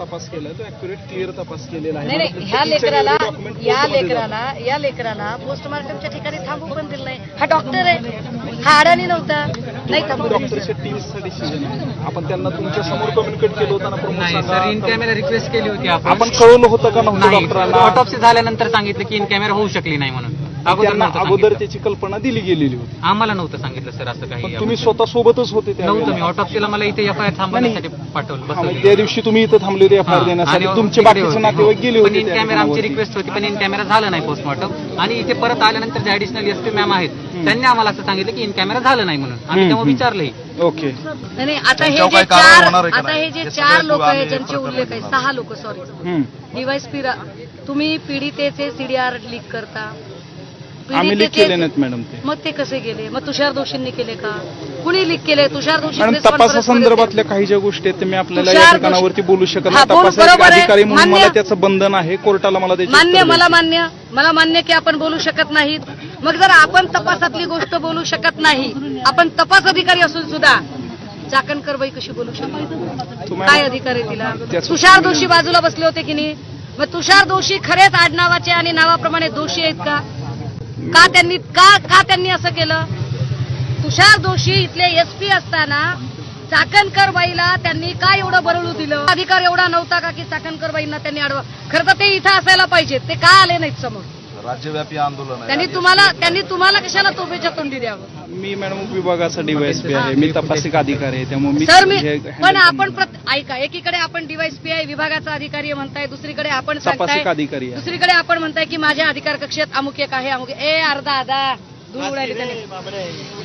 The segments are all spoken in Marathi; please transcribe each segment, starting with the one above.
तपास केला तो अॅक्युरेट क्लिअर तपास केलेला आहे. नाही नाही मला ह्या लेकराला या लेकराला या लेकराला पोस्टमार्टमच्या ठिकाणी थांबू पण दिलं नाही. हा डॉक्टर आहे. हा अडाणी नव्हता. नाही थांबू. डॉक्टरच्या टीमचा डिसिजन आहे. आपण त्यांना तुमच्यासमोर कम्युनिकेट केलं होतं ना नाही. सर इन कॅमेरा रिक्वेस्ट केली होती आपण. आपण कळवलं होतं का नव्हतं नाही डॉक्टरांना ऑटोप्सी झाल्यानंतर सांगितलं की इन कॅमेरा होऊ शकली नाही म्हणून. त्यांना अगोदर. त्याची कल्पना दिली गेलेली होती आम्हाला नव्हतं सांगितलं सर असं काही पण तुम्ही स्वतः सोबतच होते नव्हतं मी. ऑटोप्सीला मला इथे एफ आय आर थांबवण्यासाठी पाठवलं बसवलं. त्या दिवशी तुम्ही इथं थांबले होते एफ आय आर देण्यासाठी आणि तुमचे बाकीचे. नातेवाईक गेले होते इन कॅमेरा आमची. रिक्वेस्ट होती पण इन कॅमेरा झालं नाही पोस्टमॉर्टम आणि इथे परत आल्यानंतर जे ऍडिशनल एस पी मॅम आहेत त्यांनी आम्हाला असं सांगितलं की इन कॅमेरा झालं नाही म्हणून आम्ही तेव्हा. विचारलंही ओके नाही आता हे जे चार आता? हे जे चार लोक आहेत ज्यांचे उल्लेख आहे सहा लोक सॉरी. डिवाइस पिरा तुम्ही पीडितेचे सीडीआर लीक करता आम्ही लीक केले नाहीत मॅडम ते. मग ते कसे गेले मग तुषार दोषींनी केले का? कुणी लीक केले? तुषार दोषी मॅडममध्ये तपासासंदर्भातल्या काही ज्या गोष्टी आहेत ते मी आपल्याला या तुषार ठिकाणावरती बोलू शकत हा, नाही. बोल, तपास बरोबर आहे. अधिकारी म्हणून मला मान्य. त्याचं बंधन आहे. कोर्टाला मला त्याची मान्य मला. मान्य. मला मान्य की आपण बोलू शकत नाहीत. मग जर आपण तपासातली गोष्ट बोलू शकत नाही आपण तपास अधिकारी असून सुद्धा चाकणकर बाई कशी बोलू शकतो? काय अधिकार आहे तिला? त्याचं- तुषार दोषी बाजूला बसले होते की नाही? मग तुषार दोषी खरेच आडनावाचे आणि नावाप्रमाणे दोषी आहेत का? का त्यांनी का का त्यांनी असं केलं? तुषार जोशी इथले एसपी असताना चाकणकर बाईला त्यांनी का एवढं बरळू दिलं? अधिकार एवढा नव्हता का की चाकणकर बाईंना त्यांनी अडवा खरं तर ते इथं असायला पाहिजेत. ते का आले नाहीत समोर? राज्यव्यापी आंदोलन त्यांनी तुम्हाला त्यांनी तुम्हाला कशाला तोफेच्या तोंडी द्यावं मी मॅडम विभागाचा डीवायसपी आहे. मी तपासिक अधिकारी आहे. त्यामुळे मी सर मी हे पण आपण. प्रत- ऐका एकीकडे आपण डिवाइस पी आय विभागाचा अधिकारी आहे म्हणताय दुसरीकडे आपण सांगताय तपासिक अधिकारी आहे. दुसरीकडे आपण म्हणताय की माझ्या अधिकार कक्षेत अमुक एक आहे अमुक ए अर्धा आधा धूळ उडाली त्याने.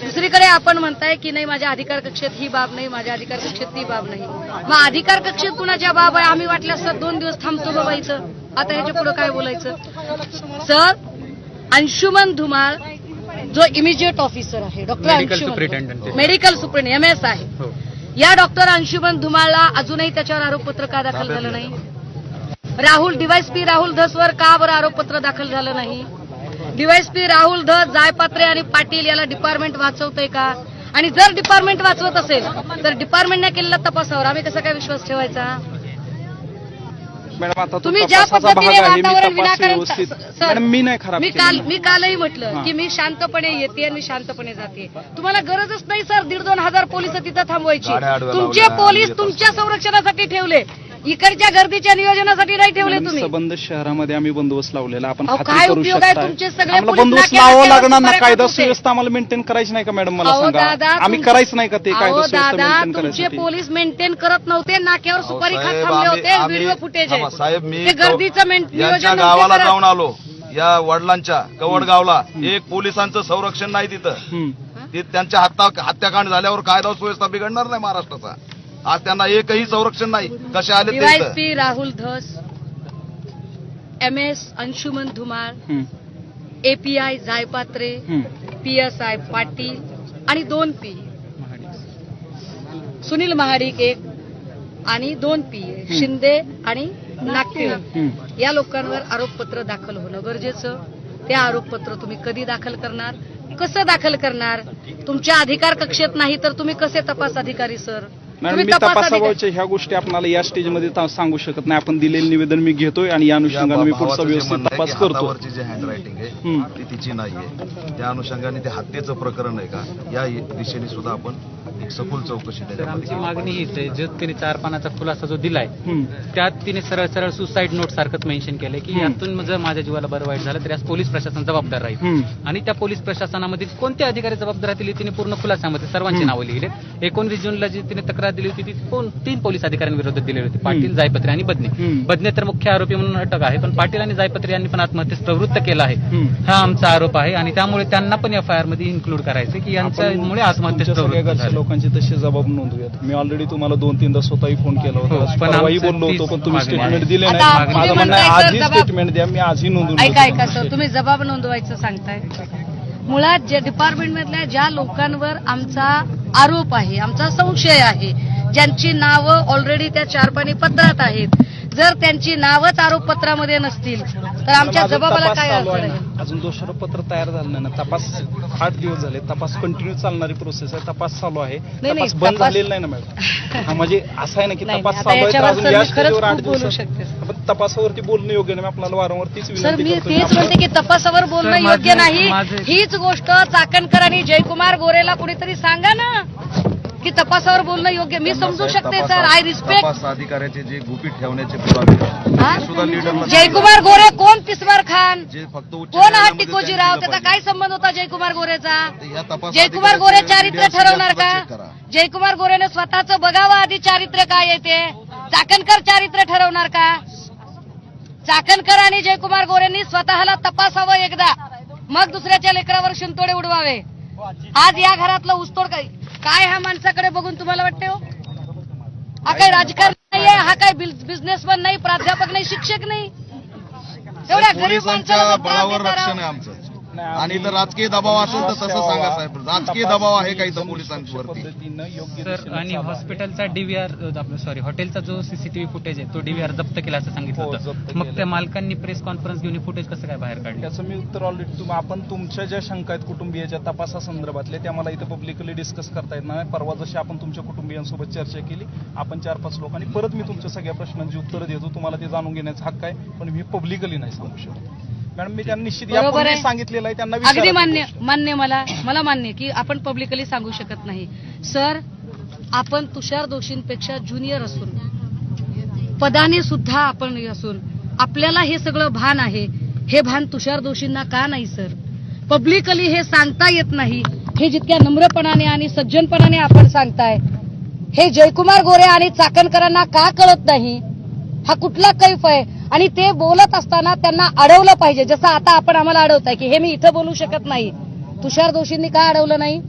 दुसरीकडे आपण म्हणताय की नाही माझ्या अधिकार कक्षेत ही बाब नाही माझ्या अधिकार कक्षेत ती बाब नाही. मग अधिकार कक्षेत कुणाच्या बाब आहे? आम्ही वाटल्यास दोन दिवस थांबतो बाबा इथं. आता ह्याच्या पुढे काय बोलायचं? सर अंशुमन धुमाळ जो इमिजिएट ऑफिसर आहे doctor Medical Anshuman superintendent. Medical superintendent M S आहे. हो. या डॉक्टर अंशुमन धुमाळला अजूनही त्याच्यावर आरोपपत्र का दाखल झालं नाही. राहुल डिवाइस पी राहुल धसवर का बरं आरोपपत्र दाखल झालं नाही? डिवाइस पी राहुल धस जायपात्रे आणि पाटील याला डिपार्टमेंट वाचवतंय का? आणि जर डिपार्टमेंट वाचवत असेल तर डिपार्टमेंटने केलेल्या तपासावर आम्ही कसा काय विश्वास ठेवायचा? मॅडम आता तुम्ही ज्या पद्धतीने वातावरण विनाकारण सर, मॅडम मी नाही खराब मी केलं. मी कालही म्हटलं. की मी शांतपणे येते आणि मी शांतपणे जाते. तुम्हाला गरजच नाही सर. दीड दोन हजार पोलीस तिथं थांबवायची. तुमचे पोलीस तुमच्या संरक्षणासाठी ठेवले. इकडच्या गर्दीच्या नियोजनासाठी नाही ठेवले तुम्ही. सबंध शहरामध्ये आम्ही बंदोबस्त लावलेला. आपण अहो, खात्री काय करू उपयोग आहे शकता तुमचे सगळे आम्हाला पोलीस बंदोबस्त नाक्यावर लावावा लागणार ना कायदा. सुव्यवस्था आम्हाला मेंटेन करायची नाही का मॅडम मला अहो सांगा. दादा आम्ही तुमचे- करायचं नाही का ते कायदा अहो सुव्यवस्था दादा मेंटेन तुमचे करायसाठी? पोलीस मेंटेन करत नव्हते. नाक्यावर अहो, सुपारी खात साहेब, थांबले आम्ही- होते आम्ही- व्हिडिओ फुटेज थांबा, साहेब मी ते गर्दीचं मेन- यांच्या नियोजन नव्हते गावाला करत. जाऊन आलो. या वडिलांच्या कवडगावला एक पोलिसांचं संरक्षण नाही तिथं. हम्म. ते त्यांच्या हत्या हत्याकांड झाल्यावर कायदा सुव्यवस्था बिघडणार नाही महाराष्ट्राचा. आज त्यांना एकही संरक्षण नाही. कसे आले ते? P Rahul Dhas M S Anshuman Dhumal. API Jaypatre. P S I Patil आणि दोन पी सुनील महाडिक एक आणि दोन पी शिंदे आणि नागपूर. या लोकांवर आरोपपत्र दाखल होणं गरजेचं. ते आरोपपत्र तुम्ही कधी दाखल करणार? कसं दाखल करणार? तुमच्या अधिकार कक्षेत नाही तर तुम्ही कसे तपास अधिकारी सर? मॅडम मी तपासाबाबतच्या ह्या गोष्टी आपल्याला या स्टेजमध्ये सांगू शकत नाही. आपण दिलेलं निवेदन मी घेतोय आणि या अनुषंगाने मी पुढचा व्यवस्थित तपास करतो. जी हँडरायटिंग आहे. ती तिची नाहीये. त्या अनुषंगाने ते हत्येचं प्रकरण आहे का? या दिशेने सुद्धा आपण एक सखोल चौकशी त्याच्यामध्ये आमची मागणी हीच आहे जो तिने चार पानाचा खुलासा जो दिलाय हम्म. त्यात तिने सरळ सरळ सुसाईड नोट सारखंच मेन्शन केलंय की. यातून जर माझ्या जीवाला बरं वाईट झालं तर यास पोलीस प्रशासन जबाबदार राहील हम्म. आणि त्या पोलीस प्रशासनामध्ये कोणते अधिकारी जबाबदार राहतील तिने पूर्ण खुलासामध्ये सर्वांची. नावं लिहिली एकोणवीस जूनला जी तिने तक्रार दिली होती ती कोण तीन पोलीस अधिकाऱ्यांविरोधात दिली होती पाटील. जायपत्रे आणि बदने. बदने तर मुख्य आरोपी म्हणून अटक आहे पण पाटील आणि जायपत्रे यांनी पण आत्महत्येस प्रवृत्त केलं आहे. हा आमचा आरोप आहे आणि त्यामुळे त्यांना पण एफ आय आरमध्ये इन्क्लूड करायचं की यांच्यामुळे आत्महत्येस प्रवृत्त झाले. लोकांचे तसे जबाब नोंदवूयात मी ऑलरेडी तुम्हाला दोन तीनदा स्वतःही फोन केला हो, होता पण परवाही बोललो होतो पण तुम्ही. स्टेटमेंट दिले नाही तुम्ही माझं म्हणणं आजही जबाब- स्टेटमेंट द्या मी आजही नोंदवून ऐका. ऐका सर तुम्ही जबाब नोंदवायचं सांगताय मुळात जे डिपार्टमेंट मधल्या ज्या लोकांवर आमचा आरोप आहे आमचा संशय आहे ज्यांची नावं ऑलरेडी त्या चारपाणी पत्रात आहेत जर त्यांची नावच आरोपपत्रामध्ये नसतील तर आमच्या अजून जबाबाला काय आहे. अजून दोषारोपपत्र तयार झालं नाही ना. तपास आठ दिवस झाले. तपास कंटिन्यू चालणारी प्रोसेस आहे. तपास चालू आहे. नाही, तपास बंद तपास- झालेला नाही ना मॅडम. हा म्हणजे असं आहे ना की नाही, तपास आता चालू आहे तर याच्यावर अजून सर या मी खरंच स्टेजवर आठ खूप बोलू दिवस शकते. आपण तपासावरती बोलणं योग्य नाही. आपल्याला वारंवार तीच सर विनंती मी करतो तेच म्हणते की तपासावर बोलणं माझे- योग्य नाही. माझे- हीच गोष्ट चाकणकर आणि जयकुमार गोरेला कुणीतरी सांगा ना. की तपासावर बोलणं योग्य? मी समजू शकते सर. आय रिस्पेक्ट अधिकाऱ्याचे जे गुपित ठेवण्याचे पुरावे जयकुमार गोरे कोण? पिस्मार खान. कोण हा टिकोजीराव त्याचा काय संबंध होता जयकुमार गोरेचा? जयकुमार गोरे चारित्र्य ठरवणार का. जयकुमार गोरेने स्वतःचं बघावं आधी चारित्र्य काय येते चाकणकर चारित्र्य ठरवणार का? चाकणकर आणि जयकुमार गोरेंनी स्वतःला तपासावं एकदा. मग दुसऱ्याच्या लेकरावर शिंतोडे उडवावे. आज या घरातलं ऊसतोड काय? काय ह्या माणसाकडे बघून तुम्हाला वाटते हो हा काय राजकारण नाहीये हा काय बिझनेसमॅन नाही प्राध्यापक नाही शिक्षक नाही एवढ्या गरीब माणसाला बळावर रक्षण. आहे आमचं आणि जर राजकीय दबाव असेल तर तसं सांगा. साहेब राजकीय दबाव आहे का इथं एकदम पोलिसांवरती पद्धतीनं योग्य सर आणि. हॉस्पिटलचा डीव्हीआर आपलं सॉरी हॉटेलचा जो सीसीटीव्ही फुटेज आहे तो डीव्हीआर जप्त केला असं सांगितलं हो, होतं मग. त्या मालकांनी प्रेस कॉन्फरन्स घेऊन फुटेज कसं काय बाहेर काढलं त्याचं मी उत्तर ऑलरेडी तुम्ही आपण तुमच्या ज्या शंका आहेत कुटुंबियाच्या तपासासंदर्भातले त्या मला इथं पब्लिकली डिस्कस करता येत नाही परवा जशी आपण तुमच्या कुटुंबियांसोबत चर्चा केली आपण चार पाच लोकांनी परत मी तुमच्या सगळ्या प्रश्नांची उत्तरं देतो तुम्हाला ते जाणून घेण्याचा हक्क आहे पण मी पब्लिकली नाही सांगू शकत मॅडम मी त्यांना निश्चित बरोबर. सांगितलेलं आहे त्यांना अगदी विचारा मान्य. मान्य मला. मला मान्य की आपण पब्लिकली सांगू शकत नाही. सर आपण तुषार दोषींपेक्षा ज्युनियर असून पदाने सुद्धा आपण असून आपल्याला हे सगळं भान आहे. हे भान तुषार दोषींना का नाही सर पब्लिकली हे सांगता येत नाही. हे जितक्या नम्रपणाने आणि सज्जनपणाने आपण सांगताय हे जयकुमार गोरे आणि चाकणकरांना का कळत नाही? हा कुठला कैफ आहे? आणि ते बोलत असताना त्यांना अडवलं पाहिजे. जसं आता आपण आम्हाला अडवताय की हे मी इथं बोलू शकत नाही. तुषार दोषींनी का अडवलं नाही?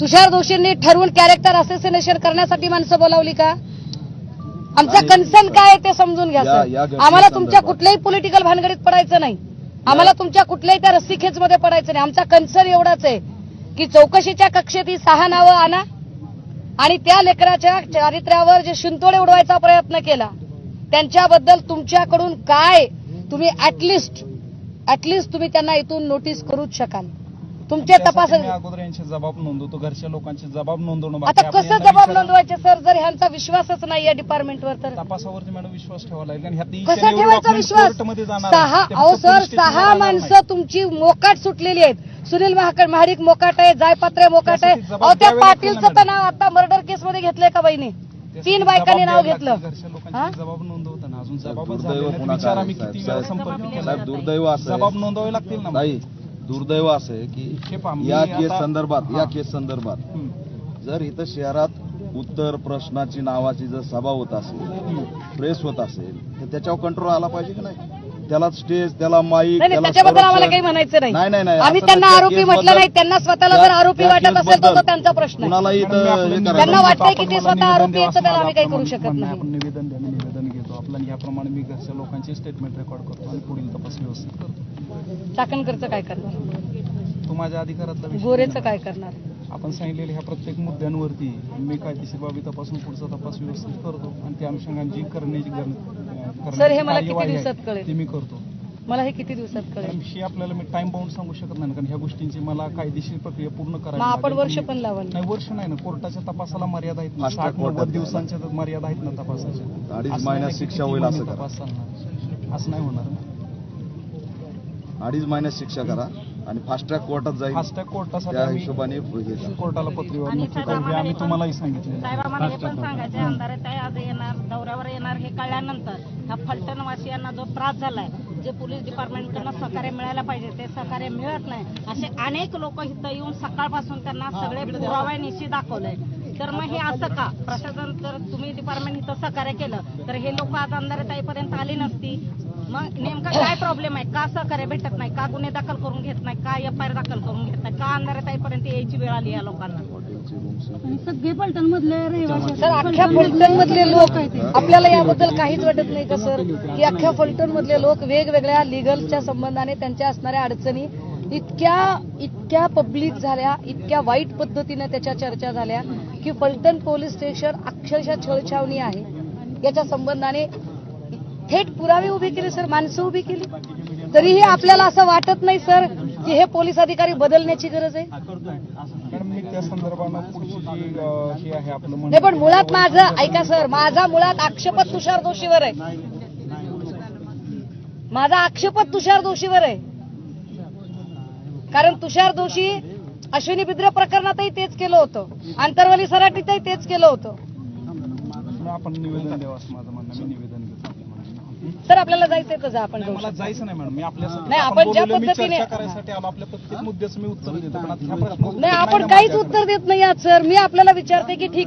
तुषार दोषींनी ठरवून कॅरेक्टर असेसिनेशन करण्यासाठी माणसं बोलावली का? आमचा कन्सर्न काय आहे ते समजून घ्या आम्हाला तुमच्या कुठल्याही पॉलिटिकल भानगडीत पडायचं नाही. आम्हाला तुमच्या कुठल्याही त्या रस्सीखेचमध्ये पडायचं नाही. आमचा कन्सर्न एवढाच आहे की चौकशीच्या कक्षेत ही सहा नावं आणा आणि त्या लेकराच्या चारित्र्यावर जे शिंतोडे उडवायचा प्रयत्न केला त्यांच्याबद्दल तुमच्याकडून काय तुम्ही ऍटलिस्ट ऍटलिस्ट तुम्ही त्यांना इथून नोटीस करूच शकाल. तुमचे त्यासाठी तपास अगोदर यांचे जबाब नोंदवतो घरच्या लोकांचे जबाब नोंदवणं आता कसं जबाब. नोंदवायचे सर जर ह्यांचा विश्वासच नाही या डिपार्टमेंटवर तर? तपासावरती मॅडम विश्वास ठेवावा लागेल कसा ठेवायचा विश्वास? सहा अहो सर सहा माणसं. तुमची मोकाट सुटलेली आहेत. सुनील महाक- महाडिक मोकाट आहे जायपात्रे मोकाट आहे. अहो त्या पाटीलचं तर. नाव आता मर्डर केस मध्ये घेतलंय का बहिणी? त्यासाठी तीन बायकांनी नाव घेतलं लागतील. घरच्या हा? लोकांचे जबाब नोंदवताना अजून विचार आम्ही साहेब, किती वेळा साहेब, संपर्क केला साहेब दुर्दैव असं जबाब आहे नोंदवावे लागतील ना नाही दुर्दैव असं आहे हे की या आता- केस संदर्भात हा. या केस संदर्भात. जर इथं शहरात उत्तर प्रश्नाची नावाची जर सभा होत असेल प्रेस होत असेल तर त्याच्यावर कंट्रोल आला पाहिजे की नाही त्याला स्टेज त्याला माईक नाही नाही, त्याच्याबद्दल आम्हाला काही म्हणायचं नाही नाही नाही नाही आम्ही त्यांना त्या आरोपी म्हटलं नाही त्यांना स्वतःला जर त्या- आरोपी त्या वाटत असेल तर तो त्यांचा प्रश्न आहे इथं हे करायचं त्यांना. वाटतंय की आपण ते स्वतः आरोपी आहेत, तर त्याला आम्ही काही करू शकत. नाही. आपण निवेदन द्या मी निवेदन घेतो आपलं आणि याप्रमाणे मी घरच्या लोकांचे स्टेटमेंट रेकॉर्ड करतो आणि पुढील तपास व्यवस्थित करतो चाकणकरचं काय करणार तो माझ्या अधिकारातला विषय गोरेचं. काय करणार आपण सांगितलेल्या ह्या प्रत्येक मुद्द्यांवरती मी कायदेशीर बाबी तपासून पुढचा तपास व्यवस्थित करतो आणि त्या अनुषंगाने जी करण्याची गरज- सर, हे मला किती दिवसात कळेल? ती मी करतो. मला हे किती दिवसात कळेल? ही आपल्याला मी टाइम बाउंड सांगू शकत नाही कारण ह्या गोष्टींची मला कायदेशीर प्रक्रिया पूर्ण मग करायला आपण. वर्ष पण लावाल. नाही वर्ष नाही ना कोर्टाच्या तपासाला मर्यादा आहेत ना. साठ नव्वद दिवसांच्या तर मर्यादा आहेत ना तपासाच्या. अडीच महिन्यात शिक्षा होईल असं. तपास चालणार. असं नाही होणार अडीच महिन्यात शिक्षा करा. आणि फास्ट ट्रॅक कोर्टात जाईल फास्टॅग कोर्टासाठी त्या आम्ही हिशोबाने हे करा. कोर्टाला पत्रव्यवहार आणि नक्की साहेब करू हे आम्हाला आम्ही तुम्हालाही पण- सांगितलेलं साहेब आहे. आम्हाला हे पण सांगायचे आमदार आज येणार दौऱ्यावर येणार हे कळल्यानंतर ह्या फलटणवासियांना जो त्रास झालाय जे पोलीस डिपार्टमेंटकडनं सहकार्य मिळायला पाहिजे ते सहकार्य मिळत नाही. असे अनेक लोक इथं येऊन सकाळपासून त्यांना सगळे पुराव्यानिशी दाखवलंय तर मग हे असं का? प्रशासन जर तुम्ही डिपार्टमेंट इथं सहकार्य केलं तर हे लोक आज आमदारताईपर्यंत आली नसती. मग नेमका काय प्रॉब्लेम आहे? का सहकार्य भेटत नाही? का गुन्हे दाखल करून घेत नाही? का एफ आय आर दाखल करून घेत नाही? का आमदारताईपर्यंत यायची वेळ आली या लोकांना? सगळे पलटण मधले रहिवासी सर अख्ख्या फलटण मधले लोक आपल्याला याबद्दल काहीच वाटत नाही का सर? की अख्ख्या फलटण मधले लोक वेगवेगळ्या लिगलच्या संबंधाने त्यांच्या असणाऱ्या अडचणी इतक्या इतक्या पब्लिक झाल्या इतक्या वाईट पद्धतीने त्याच्या चर्चा झाल्या की फलटण पोलीस स्टेशन अक्षरशः छळछावणी आहे. याच्या संबंधाने थेट पुरावे उभे केले सर. माणसं उभी केली. तरीही आपल्याला असं वाटत नाही सर की हे पोलीस अधिकारी बदलण्याची गरज आहे? नाही पण मुळात माझं ऐका सर माझा मुळात आक्षेपच तुषार दोषीवर आहे. माझा आक्षेपच तुषार दोषीवर आहे. कारण तुषार दोषी अश्विनी बिद्र प्रकरणातही तेच केलं होतं. आंतरवाली सराटीतही तेच केलं होतं. आपण निवेदन द्यावं माझं म्हणणं निवेदन तर आपल्याला जायचंय तर जा आपण जाऊ मला शकतो. जायचं नाही मॅडम मी आपल्यासाठी नाही, आपण ज्या मी पद्धतीने- चर्चा करायसाठी आलो आपल्या प्रत्येक मुद्द्याचं मी उत्तर देतो पण आता ह्या प्रश्नाचं नाही उत्तर आपण काहीच. उत्तर देत नाही आहात सर मी आपल्याला विचारते की ठीक